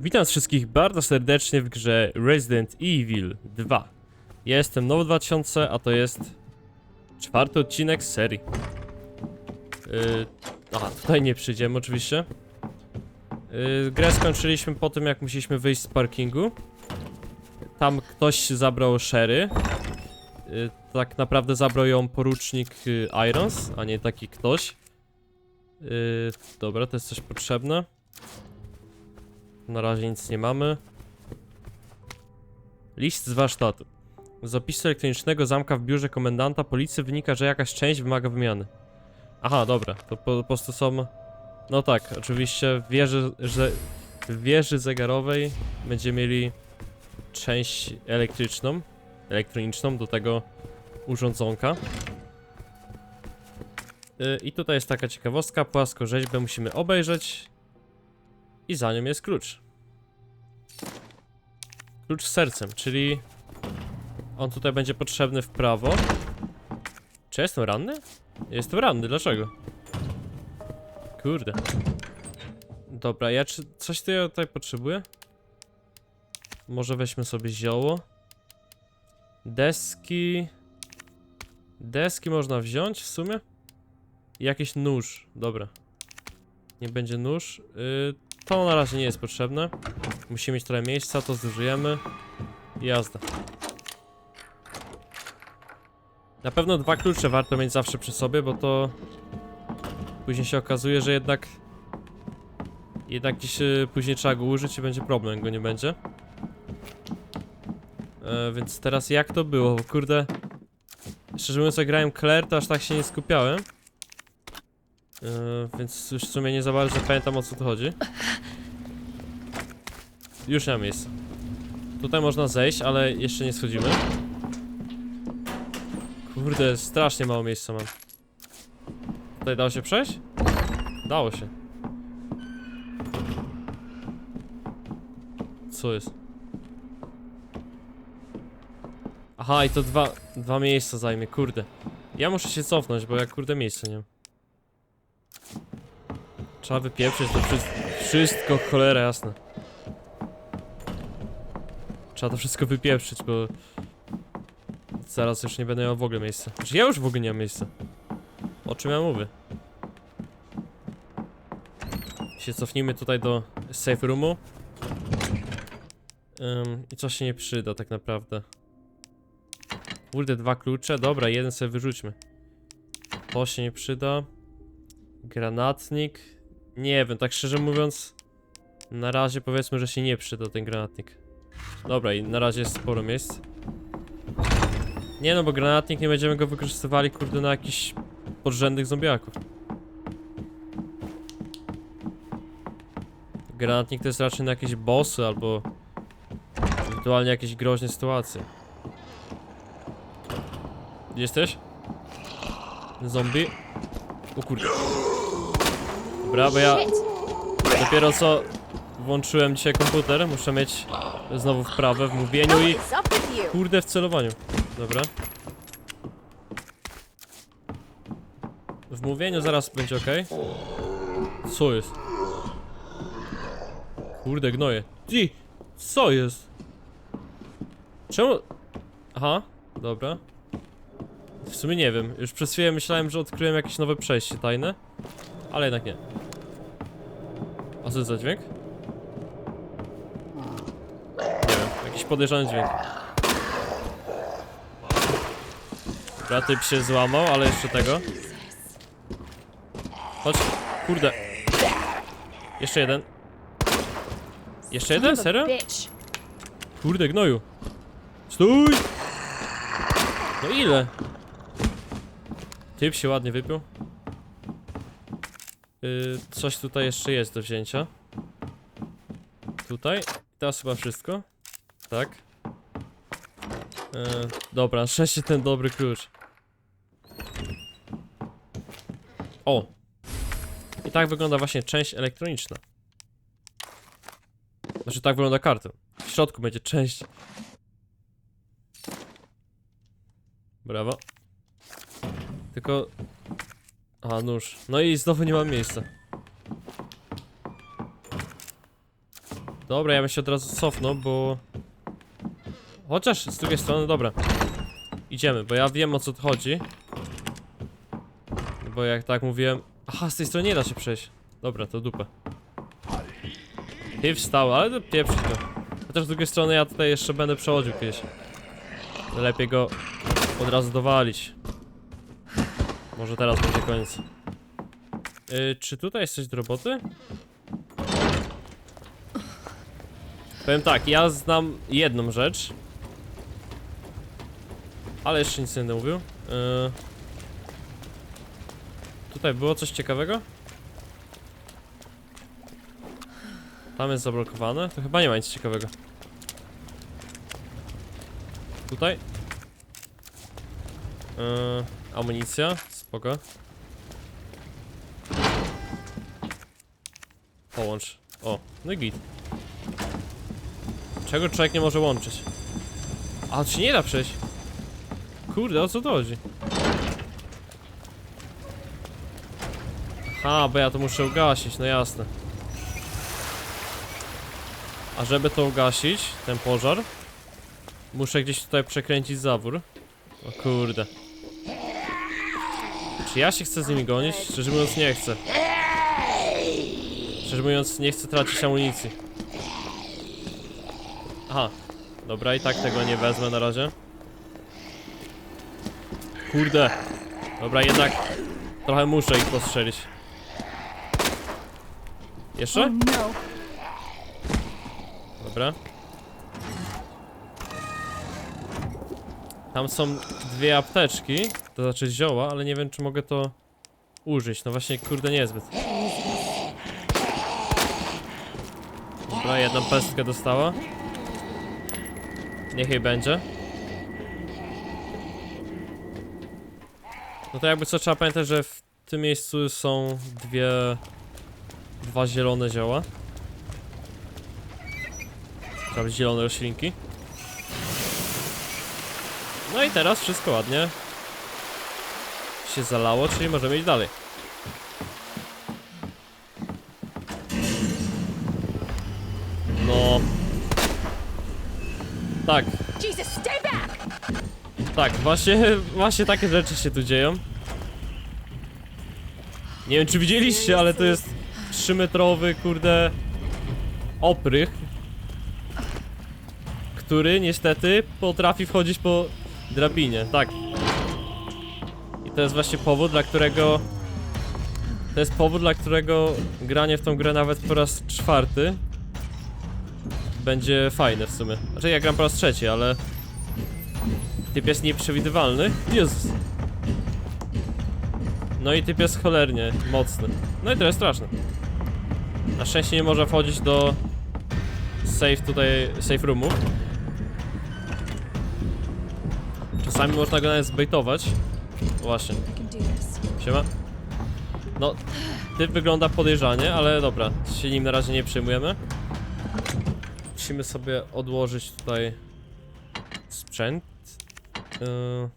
Witam wszystkich bardzo serdecznie w grze Resident Evil 2. Ja jestem Nowo 2000, a to jest czwarty odcinek serii. Yy, aha, tutaj nie przyjdziemy oczywiście. Yy, grę skończyliśmy po tym, jak musieliśmy wyjść z parkingu. Tam ktoś zabrał Sherry. Yy, tak naprawdę zabrał ją porucznik yy, Irons, a nie taki ktoś. Yy, dobra, to jest coś potrzebne. Na razie nic nie mamy. List z warsztatu. Z zapisu elektronicznego zamka w biurze komendanta policji wynika, że jakaś część wymaga wymiany. Aha, dobra, to po, po prostu są... No tak, oczywiście w wieży, że w wieży zegarowej będziemy mieli część elektryczną, elektroniczną do tego urządzonka. Yy, I tutaj jest taka ciekawostka, płaskorzeźbę musimy obejrzeć i za nią jest klucz. Klucz z sercem, czyli on tutaj będzie potrzebny w prawo. Czy jestem ranny? Jestem ranny, dlaczego? Kurde. Dobra, ja czy coś tu ja tutaj potrzebuję? Może weźmy sobie zioło. Deski. Deski można wziąć w sumie. I jakiś nóż, dobra. Nie będzie nóż. Yy, to na razie nie jest potrzebne. Musimy mieć trochę miejsca, to zużyjemy. Jazda. Na pewno dwa klucze warto mieć zawsze przy sobie, bo to później się okazuje, że jednak jednak gdzieś y, później trzeba go użyć i będzie problem, go nie będzie. E, więc teraz jak to było? Bo kurde, szczerze mówiąc, jak grałem Claire, to aż tak się nie skupiałem. E, więc już w sumie nie za bardzo pamiętam o co tu chodzi. Już nie ma miejsca. Tutaj można zejść, ale jeszcze nie schodzimy. Kurde, strasznie mało miejsca mam. Tutaj dało się przejść? Dało się. Co jest? Aha, i to dwa, dwa miejsca zajmie, kurde. Ja muszę się cofnąć, bo ja kurde miejsca nie mam. Trzeba wypieprzyć to wszystko, cholera jasna. Trzeba to wszystko wypieprzyć, bo zaraz już nie będę miał w ogóle miejsca. Znaczy ja już w ogóle nie mam miejsca. O czym ja mówię? Się cofnijmy tutaj do safe roomu. Ym, I co się nie przyda tak naprawdę. Kurde, dwa klucze. Dobra, jeden sobie wyrzućmy. To się nie przyda. Granatnik. Nie wiem, tak szczerze mówiąc. Na razie powiedzmy, że się nie przyda ten granatnik. Dobra, i na razie jest sporo miejsc. Nie no, bo granatnik nie będziemy go wykorzystywali, kurde, na jakichś podrzędnych zombiaków. Granatnik to jest raczej na jakieś bossy albo ewentualnie jakieś groźne sytuacje. Jesteś? Zombie? O kurde. Dobra, bo ja dopiero co włączyłem dzisiaj komputer, muszę mieć znowu wprawę w mówieniu i? Kurde w celowaniu. Dobra. W mówieniu zaraz będzie ok. Co jest? Kurde gnoje. Ty! Co jest? Czemu? Aha, dobra. W sumie nie wiem. Już przez chwilę myślałem, że odkryłem jakieś nowe przejście tajne. Ale jednak nie. A co to za dźwięk? Nie wiem, jakiś podejrzany dźwięk. Dobra, typ się złamał, ale jeszcze tego. Chodź, kurde. Jeszcze jeden. Jeszcze jeden? Serio? Kurde, gnoju. Stój! No ile? Typ się ładnie wypił. Yy, coś tutaj jeszcze jest do wzięcia. Tutaj. Teraz chyba wszystko. Tak. Yy, dobra, szczęście ten dobry klucz. O! I tak wygląda właśnie część elektroniczna. Znaczy tak wygląda karta. W środku będzie część. Brawo. Tylko... A, nóż. No i znowu nie mam miejsca. Dobra, ja bym się od razu cofnął, bo... Chociaż z drugiej strony, dobra. Idziemy, bo ja wiem o co chodzi. Bo jak tak mówiłem... Aha, z tej strony nie da się przejść. Dobra, to dupa. Ty wstał, ale to pieprzyć go. Chociaż z drugiej strony ja tutaj jeszcze będę przechodził kiedyś. To lepiej go od razu dowalić. Może teraz będzie koniec. Yy, czy tutaj jest coś do roboty? Powiem tak, ja znam jedną rzecz. Ale jeszcze nic nie będę mówił. Yy... Tutaj było coś ciekawego? Tam jest zablokowane. To chyba nie ma nic ciekawego. Tutaj? Yy, amunicja, spoko. Połącz. O, no i git. Czego człowiek nie może łączyć? A, czy nie da przejść? Kurde, o co to chodzi? Aha, bo ja to muszę ugasić, no jasne. A żeby to ugasić, ten pożar, muszę gdzieś tutaj przekręcić zawór. O kurde. Czy ja się chcę z nimi gonić? Szczerze mówiąc nie chcę. Szczerze mówiąc nie chcę tracić amunicji. Aha. Dobra, i tak tego nie wezmę na razie. Kurde. Dobra, jednak trochę muszę ich postrzelić. Jeszcze? Dobra. Tam są dwie apteczki, to znaczy zioła, ale nie wiem czy mogę to użyć. No właśnie, kurde, niezbyt. Dobra, jedną pestkę dostała. Niech jej będzie. No to jakby co trzeba pamiętać, że w tym miejscu są dwie... Dwa zielone zioła. Tam zielone roślinki. No i teraz wszystko ładnie się zalało, czyli możemy iść dalej. No. Tak, tak, właśnie, właśnie takie rzeczy się tu dzieją. Nie wiem czy widzieliście, ale to jest 3-metrowy, kurde, oprych, który niestety potrafi wchodzić po drabinie, tak. I to jest właśnie powód, dla którego... To jest powód, dla którego granie w tą grę nawet po raz czwarty będzie fajne w sumie. Znaczy ja gram po raz trzeci, ale typ jest nieprzewidywalny. Jezus. No i typ jest cholernie mocny. No i to jest straszne. Na szczęście nie może wchodzić do safe tutaj, safe roomów. Czasami można go nawet zbejtować. Właśnie, siema. No, typ wygląda podejrzanie, ale dobra, się nim na razie nie przejmujemy. Musimy sobie odłożyć tutaj sprzęt. Yy,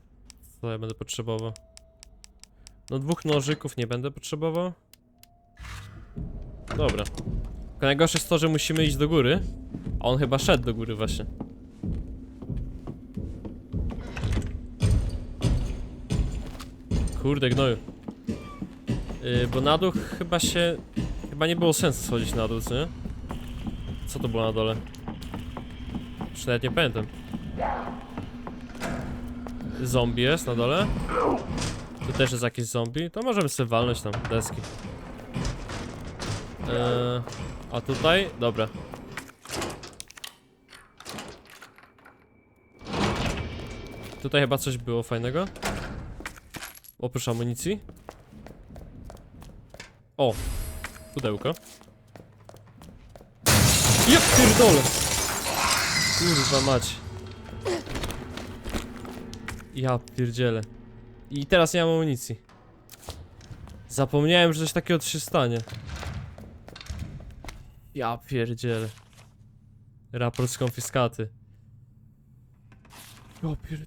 co ja będę potrzebował? No dwóch nożyków nie będę potrzebował. Dobra. Tylko najgorsze jest to, że musimy iść do góry. A on chyba szedł do góry właśnie. Kurde gnoju. Yy, bo na dół chyba się... Chyba nie było sensu schodzić na dół, co nie? Co to było na dole? Już nawet nie pamiętam. Zombie jest na dole. Tu też jest jakiś zombie. To możemy sobie walnąć tam deski. Eee, a tutaj? Dobra. Tutaj chyba coś było fajnego. Oprócz amunicji. O! Pudełko. Ja pierdolę! Kurwa mać. Ja pierdzielę. I teraz nie mam amunicji. Zapomniałem, że coś takiego się stanie. Ja pierdzielę. Raport z konfiskaty. Ja pier...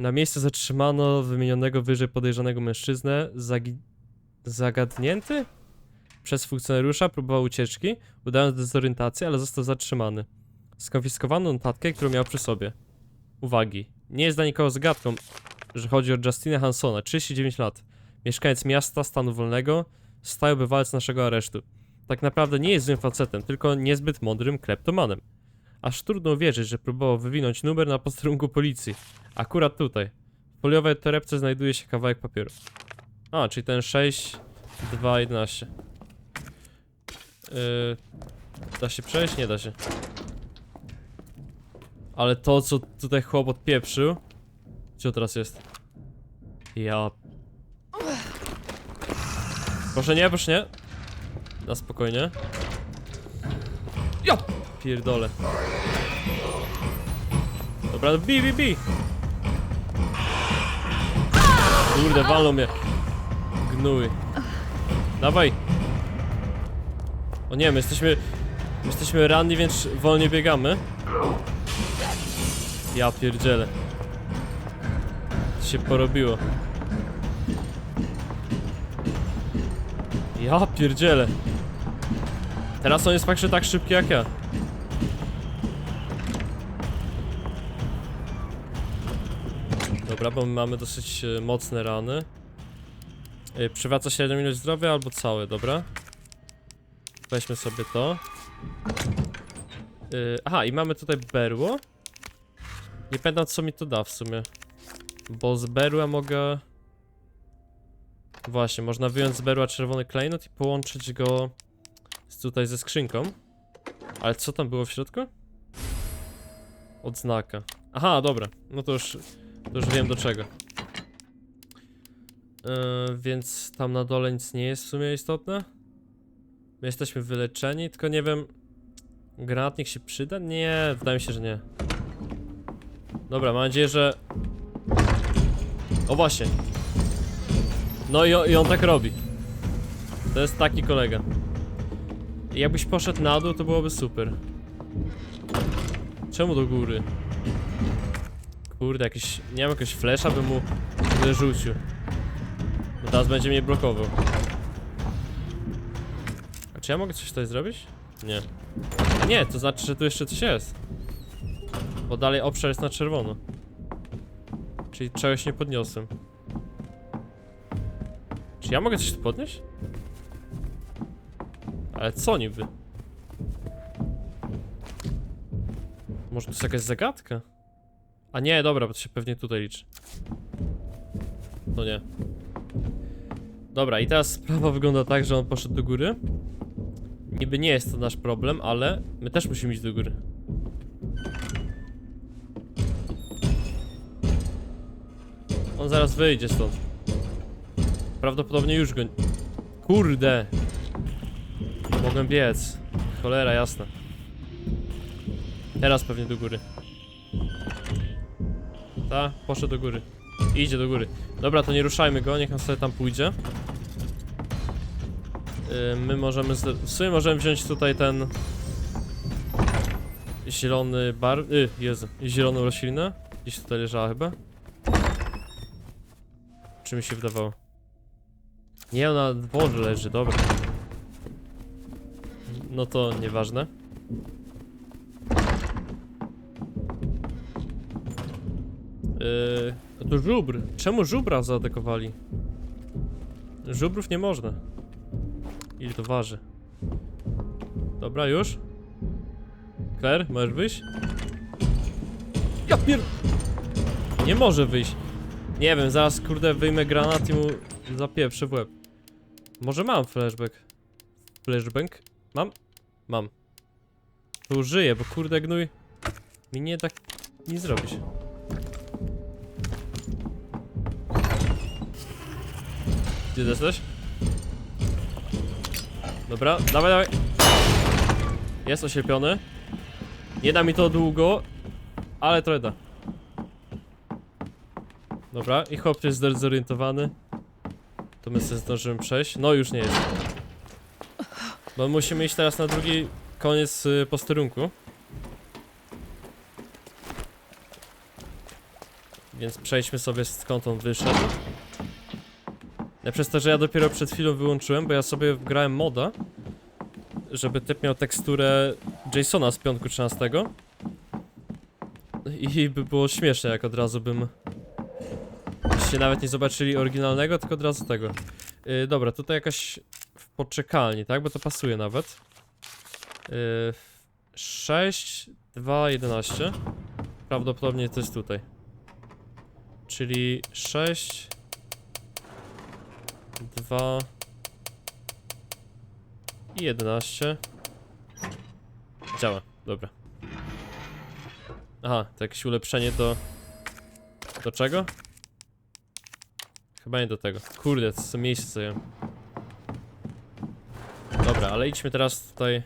Na miejsce zatrzymano wymienionego wyżej podejrzanego mężczyznę. Zagi... Zagadnięty? przez funkcjonariusza, próbował ucieczki, udając dezorientację, ale został zatrzymany. Skonfiskowano notatkę, którą miał przy sobie. Uwagi. Nie jest dla nikogo zagadką, że chodzi o Justina Hansona, 39 lat. Mieszkaniec miasta, stanu wolnego, stały bywalec naszego aresztu. Tak naprawdę nie jest złym facetem, tylko niezbyt mądrym kleptomanem. Aż trudno wierzyć, że próbował wywinąć numer na posterunku policji. Akurat tutaj. W foliowej torebce znajduje się kawałek papieru. A, czyli ten 6, 2, 11. Yy, da się przejść? Nie da się. Ale to, co tutaj chłop odpieprzył... Co teraz jest? Ja... Proszę nie, proszę nie. Na spokojnie. Ja! Pierdolę. Dobra, bi, bi, bi. Kurde, walą mnie. Gnój. Dawaj. O nie, my jesteśmy... My jesteśmy ranni, więc wolniej biegamy. Ja pierdzielę. Co się porobiło? Ja pierdzielę. Teraz on jest faktycznie tak szybki jak ja. Dobra, bo my mamy dosyć e, mocne rany. E, Przywraca średnią ilość zdrowia albo całe, dobra. Weźmy sobie to. E, Aha, i mamy tutaj berło. Nie pamiętam co mi to da w sumie. Bo z berła mogę... Właśnie, można wyjąć z berła czerwony klejnot i połączyć go z tutaj ze skrzynką. Ale co tam było w środku? Odznaka. Aha, dobra. No to już, to już wiem do czego. Yy, więc tam na dole nic nie jest w sumie istotne. My jesteśmy wyleczeni, tylko nie wiem... Granatnik się przyda? Nie, wydaje mi się, że nie. Dobra, mam nadzieję, że... O właśnie. No i, i on tak robi. To jest taki kolega. Jakbyś poszedł na dół, to byłoby super. Czemu do góry? Kurde, jakiś... Nie mam jakiegoś flesza, bym mu rzucił. Bo teraz będzie mnie blokował. A czy ja mogę coś tutaj zrobić? Nie. Nie, to znaczy, że tu jeszcze coś jest. Bo dalej obszar jest na czerwono. Czyli czegoś nie podniosłem. Czy ja mogę coś tu podnieść? Ale co niby? Może to jest jakaś zagadka? A nie, dobra, bo to się pewnie tutaj liczy. To nie. Dobra, i teraz sprawa wygląda tak, że on poszedł do góry. Niby nie jest to nasz problem, ale my też musimy iść do góry. On zaraz wyjdzie stąd. Prawdopodobnie już go... Kurde! Mogłem biec. Cholera, jasna. Teraz pewnie do góry. Ta, poszedł do góry. Idzie do góry. Dobra, to nie ruszajmy go, niech on sobie tam pójdzie. Yy, my możemy... W sumie możemy wziąć tutaj ten... Zielony bar... Yy, Jezu. Zieloną roślinę. Gdzieś tutaj leżała chyba. Czy mi się wydawało? Nie, ona na leży, dobra. No to nieważne. Yy, to żubr. Czemu żubra zaatakowali? Żubrów nie można. Ile to waży? Dobra, już? Claire, możesz wyjść? Ja pier... Nie może wyjść. Nie wiem, zaraz kurde wyjmę granat i mu zapieprzę w łeb. Może mam flashback. Flashbang? Mam? Mam. To użyję, bo kurde gnój mi nie tak nie zrobić. Ty jesteś? Dobra, dawaj, dawaj. Jest oślepiony. Nie da mi to długo, ale trochę da. Dobra, i chłop jest zdezorientowany. To my sobie zdążymy przejść. No już nie jest. Bo musimy iść teraz na drugi koniec y, posterunku. Więc przejdźmy sobie skąd on wyszedł. Ja przez to, że ja dopiero przed chwilą wyłączyłem, bo ja sobie wgrałem moda, żeby typ miał teksturę Jasona z piątku 13. I by było śmieszne, jak od razu bym... Byście nawet nie zobaczyli oryginalnego, tylko od razu tego. Yy, dobra, tutaj jakaś w poczekalni, tak? Bo to pasuje nawet. Yy, 6, 2, 11. Prawdopodobnie to jest tutaj. Czyli 6, 2 i 11. Działa, dobra. Aha, to jakieś ulepszenie do... Do czego? Chyba nie do tego. Kurde, co miejsce zająłem. Dobra, ale idźmy teraz tutaj...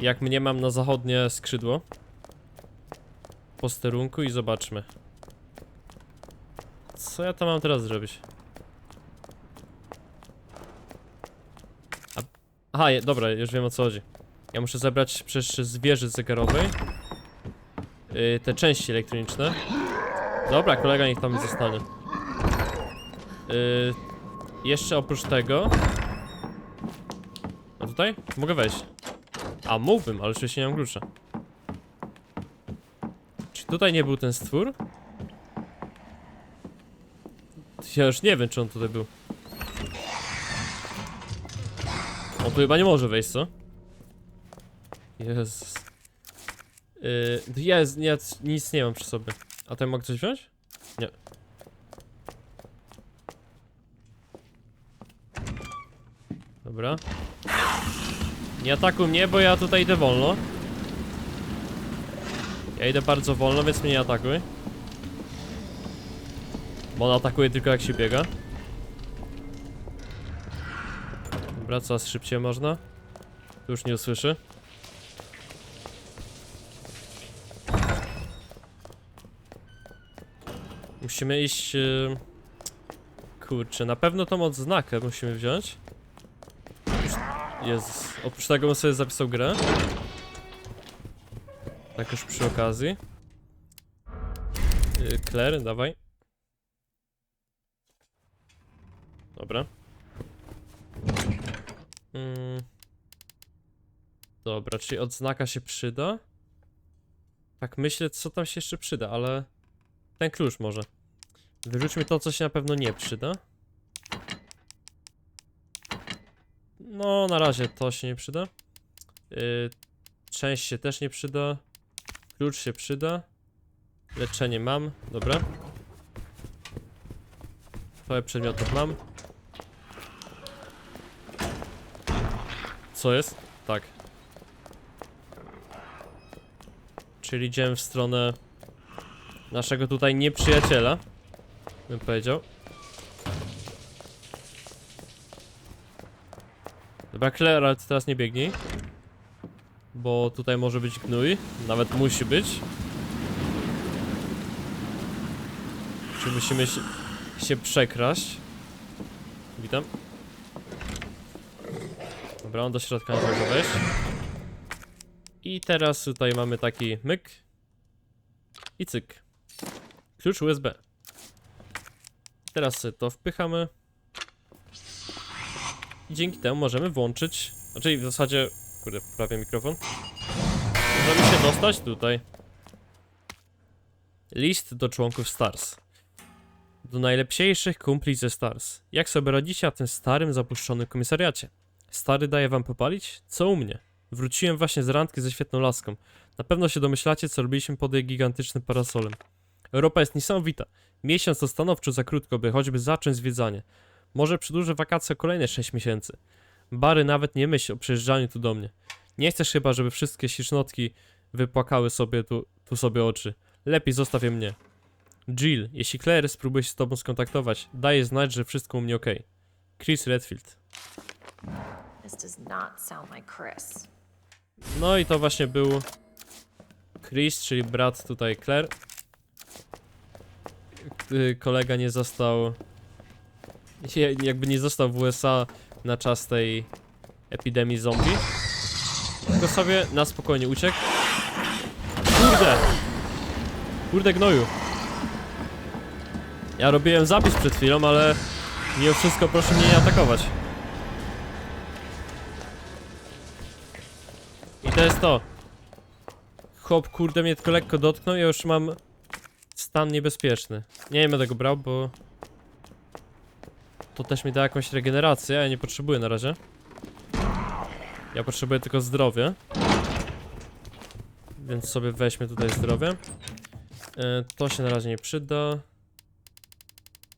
Jak mnie mam na zachodnie skrzydło. Posterunku i zobaczmy. Co ja tam mam teraz zrobić? Aha, je, dobra, już wiem o co chodzi. Ja muszę zebrać przecież z wieży zegarowej yy, te części elektroniczne. Dobra, kolega niech tam zostanie. Yy, jeszcze oprócz tego... A tutaj? Mogę wejść. A, mógłbym, ale oczywiście nie mam klucza. Czy tutaj nie był ten stwór? Ja już nie wiem, czy on tutaj był. Tu chyba nie może wejść, co? Jezus. Yy, jest, nie, nic nie mam przy sobie. A tutaj mogę coś wziąć? Nie. Dobra. Nie atakuj mnie, bo ja tutaj idę wolno. Ja idę bardzo wolno, więc mnie nie atakuj. Bo on atakuje tylko jak się biega. Dobra, coraz szybciej można. Tu już nie usłyszy. Musimy iść... Yy... Kurczę, na pewno tą odznakę musimy wziąć. Jezus. Oprócz tego bym sobie zapisał grę. Tak już przy okazji. Yy, Claire, dawaj. Dobra. Mm. Dobra, czyli odznaka się przyda? Tak myślę, co tam się jeszcze przyda, ale... Ten klucz może. Wyrzućmy to, co się na pewno nie przyda. No, na razie to się nie przyda. Yy, część się też nie przyda. Klucz się przyda. Leczenie mam, dobra. Trochę przedmiotów mam. Co jest? Tak. Czyli idziemy w stronę naszego tutaj nieprzyjaciela. Bym powiedział. Dobra, Claire, ale ty teraz nie biegnij. Bo tutaj może być gnój. Nawet musi być. Czy musimy się, się przekraść? Witam. Dobra, on do środka nie wejść. I teraz tutaj mamy taki myk. I cyk. Klucz USB. Teraz to wpychamy. I dzięki temu możemy włączyć. Znaczy w zasadzie. Kurde, prawie mikrofon. Możemy się dostać tutaj. List do członków Stars. Do najlepsiejszych kumpli ze Stars. Jak sobie radzicie na tym starym, zapuszczonym komisariacie? Stary daje wam popalić? Co u mnie? Wróciłem właśnie z randki ze świetną laską. Na pewno się domyślacie, co robiliśmy pod jej gigantycznym parasolem. Europa jest niesamowita. Miesiąc to stanowczo za krótko, by choćby zacząć zwiedzanie. Może przedłużę wakacje o kolejne 6 miesięcy. Bary nawet nie myśl o przyjeżdżaniu tu do mnie. Nie chcesz chyba, żeby wszystkie ślicznotki wypłakały sobie tu, tu sobie oczy. Lepiej zostaw je mnie. Jill, jeśli Claire spróbuje się z tobą skontaktować, daję znać, że wszystko u mnie ok. Chris Redfield. This does not sound like Chris. No i to właśnie był Chris, czyli brat tutaj Claire. Kolega nie został. Jakby nie został w USA na czas tej epidemii zombie. Tylko sobie na spokojnie uciekł. Kurde! Kurde gnoju. Ja robiłem zapis przed chwilą, ale Mimo wszystko proszę mnie nie atakować. To jest to. Chłop kurde mnie tylko lekko dotknął, ja już mam stan niebezpieczny. Nie będę go brał, bo to też mi da jakąś regenerację, a ja nie potrzebuję na razie. Ja potrzebuję tylko zdrowie. Więc sobie weźmy tutaj zdrowie. E, to się na razie nie przyda.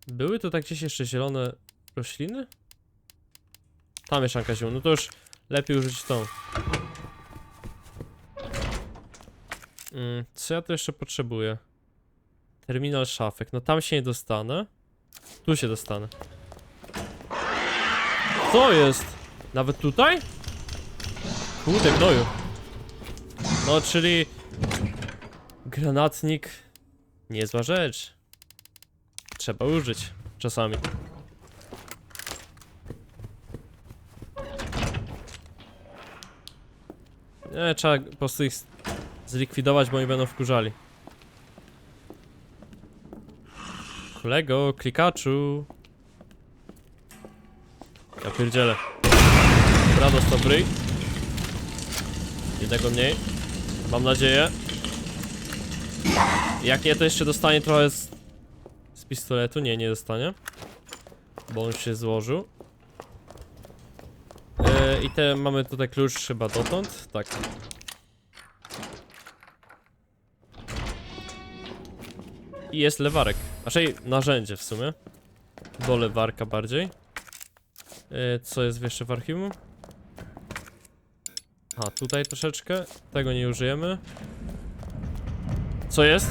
Były tu tak gdzieś jeszcze zielone rośliny? Tam mieszanka ziół, no to już lepiej użyć tą. Mm, co ja tu jeszcze potrzebuję? Terminal szafek, no tam się nie dostanę. Tu się dostanę. Co jest? Nawet tutaj? Kurde gnoju. No, czyli... Granatnik... Niezła rzecz. Trzeba użyć. Czasami. Nie, trzeba po prostu ich zlikwidować, bo oni będą wkurzali. Kolego, klikaczu. Ja pierdzielę. Dobra, dostał bryj. Jednego mniej. Mam nadzieję. Jak nie, to jeszcze dostanie trochę z, z pistoletu. Nie, nie dostanie. Bo on się złożył. E, I te mamy tutaj klucz chyba dotąd. Tak. I jest lewarek. Raczej narzędzie w sumie. Bo lewarka bardziej. E, co jest jeszcze w archiwum? A, tutaj troszeczkę. Tego nie użyjemy. Co jest?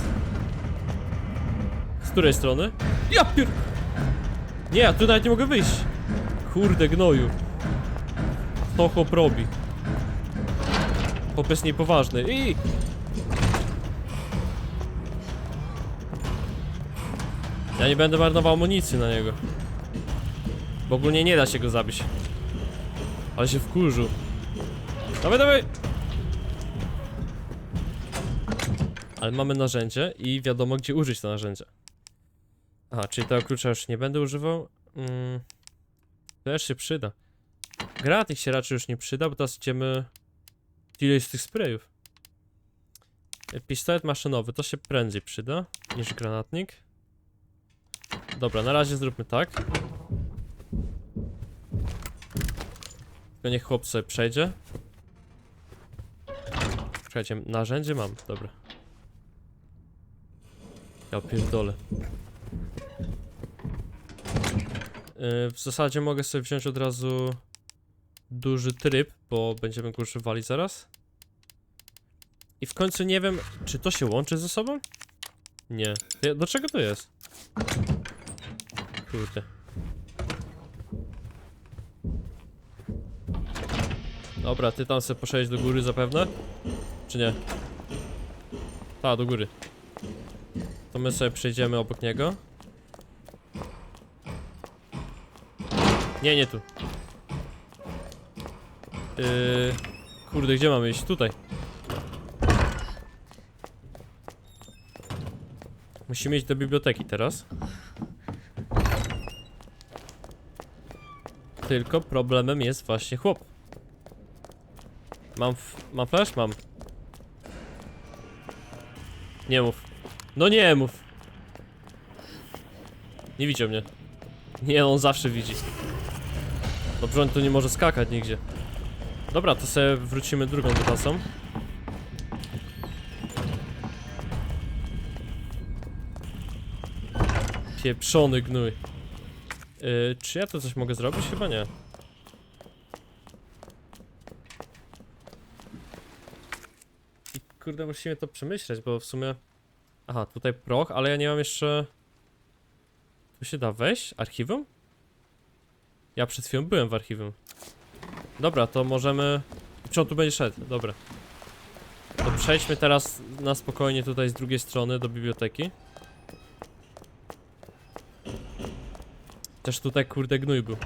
Z której strony? Ja pier... Nie, ja tu nawet nie mogę wyjść. Kurde gnoju. To chłop robi. Chłop jest niepoważny. I... Nie będę marnował amunicji na niego. Bo ogólnie nie da się go zabić. Ale się wkurzył. Dawaj, dawaj! Ale mamy narzędzie i wiadomo gdzie użyć to narzędzie. Aha, czyli tego klucza już nie będę używał. Mm, też się przyda. Granatnik się raczej już nie przyda, bo teraz idziemy... Ile jest tych sprayów? Pistolet maszynowy, to się prędzej przyda niż granatnik. Dobra, na razie zróbmy tak. Tylko niech chłop sobie przejdzie. Czekajcie, narzędzie mam, dobra. Ja pierdolę. Yy, w zasadzie mogę sobie wziąć od razu duży tryb, bo będziemy go zaraz. I w końcu nie wiem, czy to się łączy ze sobą? Nie. Do czego to jest? Kurde. Dobra, ty tam sobie poszedłeś do góry zapewne? Czy nie? Ta, do góry. To my sobie przejdziemy obok niego. Nie, nie tu. Yy, kurde, gdzie mamy iść? Tutaj. Musimy iść do biblioteki teraz. Tylko problemem jest właśnie chłop. Mam, mam flash? Mam. Nie mów. No nie mów. Nie widział mnie. Nie, on zawsze widzi. Dobrze, on tu nie może skakać nigdzie. Dobra, to sobie wrócimy drugą trasą. Pieprzony gnój. Yy, czy ja to coś mogę zrobić? Chyba nie. I kurde, musimy to przemyśleć, bo w sumie... Aha, tutaj proch, ale ja nie mam jeszcze... Tu się da wejść? Archiwum? Ja przed chwilą byłem w archiwum. Dobra, to możemy... Czy on tu będzie szedł? Dobra. To przejdźmy teraz na spokojnie tutaj z drugiej strony do biblioteki. Też tutaj kurde gnój był.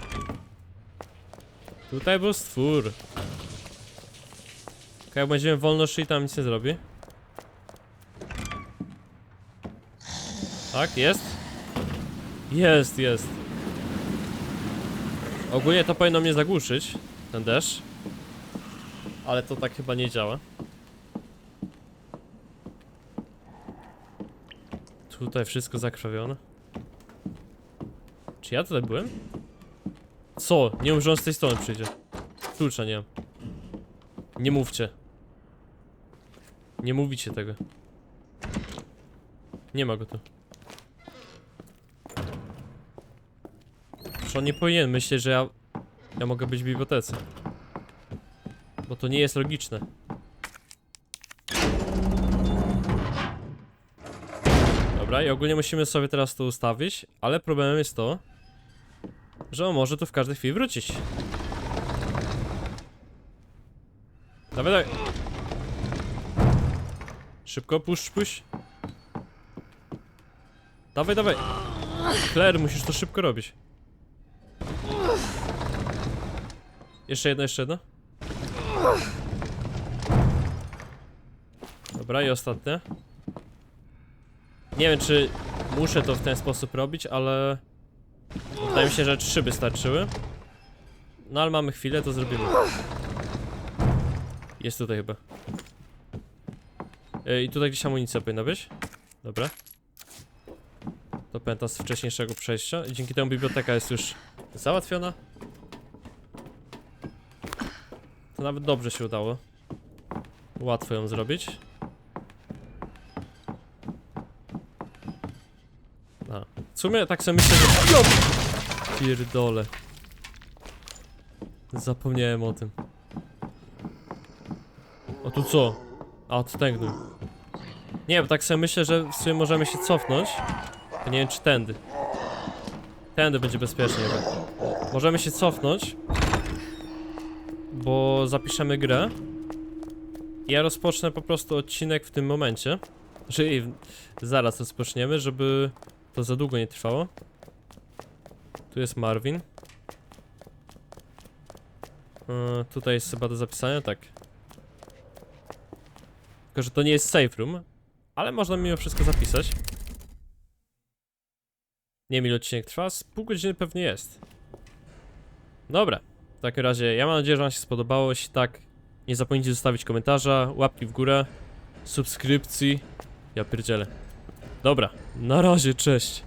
Tutaj był stwór. Ok, jak będziemy wolno szli, tam nic nie zrobi. Tak, jest? Jest, jest. Ogólnie to powinno mnie zagłuszyć, ten deszcz. Ale to tak chyba nie działa. Tutaj wszystko zakrwawione. Czy ja tutaj byłem? Co? Nie mów, że on z tej strony przyjdzie. Klucza nie. Nie mówcie. Nie mówicie tego. Nie ma go tu. Że on nie powinien myśleć, że ja... Ja mogę być w bibliotece. Bo to nie jest logiczne. Dobra, i ogólnie musimy sobie teraz to ustawić, ale problemem jest to, że on może tu w każdej chwili wrócić. Dawaj, dawaj. Szybko, puść, puść. Dawaj, dawaj. Claire, musisz to szybko robić. Jeszcze jedno, jeszcze jedno. Dobra, i ostatnie. Nie wiem, czy muszę to w ten sposób robić, ale... Wydaje mi się, że trzy by starczyły. No ale mamy chwilę, to zrobimy. Jest tutaj chyba. Ej, I tutaj gdzieś amunicja powinna być. Dobra. To pamiętam z wcześniejszego przejścia. I dzięki temu biblioteka jest już załatwiona. To nawet dobrze się udało. Łatwo ją zrobić. A. W sumie tak sobie myślę, że... Jo! Pierdole. Zapomniałem o tym. O tu co? A, odtęgnął. Nie, bo tak sobie myślę, że w sumie możemy się cofnąć. Nie wiem, czy tędy. Tędy będzie bezpiecznie. Możemy się cofnąć. Bo zapiszemy grę. Ja rozpocznę po prostu odcinek w tym momencie. Czyli zaraz rozpoczniemy, żeby to za długo nie trwało. Tu jest Marvin. E, tutaj jest chyba do zapisania, tak. Tylko, że to nie jest safe room, ale można mimo wszystko zapisać. Nie wiem ile odcinek trwa, z pół godziny pewnie jest. Dobra, w takim razie ja mam nadzieję, że wam się spodobało, jeśli tak, nie zapomnijcie zostawić komentarza, łapki w górę, subskrypcji. Ja pierdzielę. Dobra, na razie, cześć.